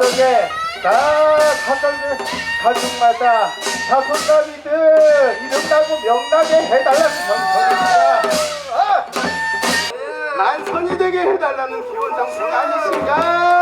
명하게 다 각각 가족마다 다 손잡이들 이름 따고 명나게 해달라는 정성입니다. 아! 만선이 되게 해달라는 기원 정성 아니신가?